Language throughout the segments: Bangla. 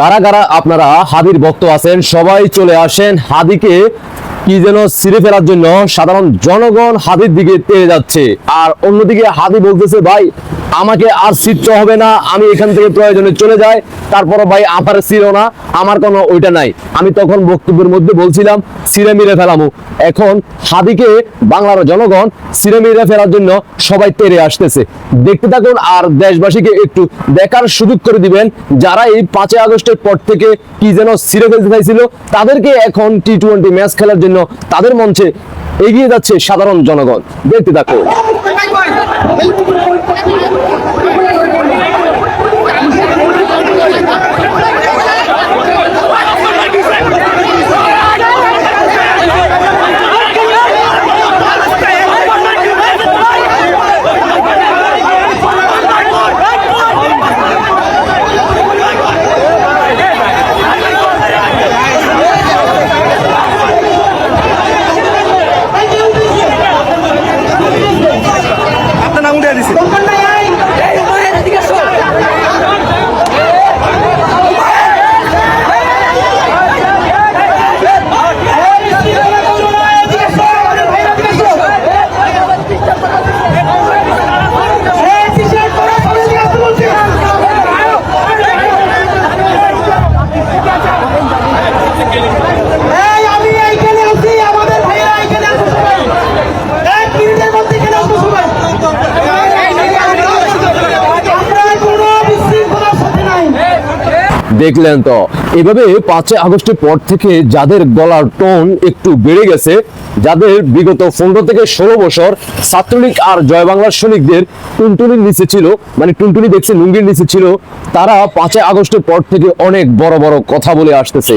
কারা কারা আপনারা হাদির ভক্ত আছেন, সবাই চলে আসেন হাদিকে কি যেন ছিঁড়ে ফেলার জন্য সাধারণ জনগণ হাদির দিকে তেড়ে যাচ্ছে। আর অন্যদিকে হাদি বলতেছে, ভাই আমাকে আর ছিটতে হবে না, আমি এখান থেকে প্রয়োজনে চলে যাই। তারপর ভাই আমার ছিল না, আমার কোনো ওইটা নাই। আমি তখন বক্তব্যের মধ্যে বলছিলাম, সিরে মিরে ফেলামু। এখন হাদিকে বাংলার জনগণ, সিরে মিরে ফেলার জন্য সবাই তেড়ে আসতেছে। দেখতে থাকুন, আর দেশবাসীকে একটু দেখার সুযোগ করে দিবেন, যারা এই পাঁচই আগস্টের পর থেকে কি যেন সিরে ফেলতে চাইছিল, তাদেরকে এখন টি টোয়েন্টি ম্যাচ খেলার জন্য তাদের মঞ্চে এগিয়ে যাচ্ছে সাধারণ জনগণ। দেখতে থাকুন। আপনার দিছে। দেখলেন তো। এভাবে পাঁচই আগস্টের পর থেকে যাদের গলার টোন একটু বেড়ে গেছে, যাদের বিগত পনেরো থেকে ষোলো বছর ছাত্রলীগ আর জয় বাংলার সৈনিকদের টুনটুনির নিচে ছিল মানে টুনটুনি দেখছে লুঙ্গির নিচে ছিল, তারা পাঁচই আগস্টের পর থেকে অনেক বড় বড় কথা বলে আসতেছে।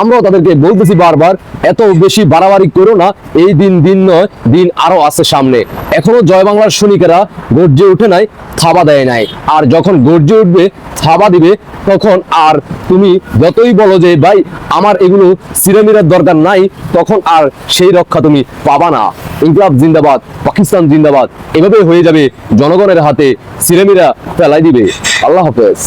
আমরাও তাদেরকে বলতেছি বারবার, এত বেশি বাড়াবাড়ি করো না, এই দিন দিন নয়, দিন আরও আছে সামনে। এখনও জয় বাংলার সৈনিকেরা গর্জে উঠে নাই, থাবা দেয় নাই। আর যখন গর্জে উঠবে, থাবা দিবে, তখন আর তুমি যতই বলো যে, ভাই, আমার এগুলো সিরামিরার দরকার নাই, তখন আর সেই রক্ষা তুমি পাবা না। ইনকলাব জিন্দাবাদ, পাকিস্তান জিন্দাবাদ, এভাবে হয়ে যাবে, জনগণের হাতে সিরামিরা ফেলাই দিবে। আল্লাহ হাফেজ।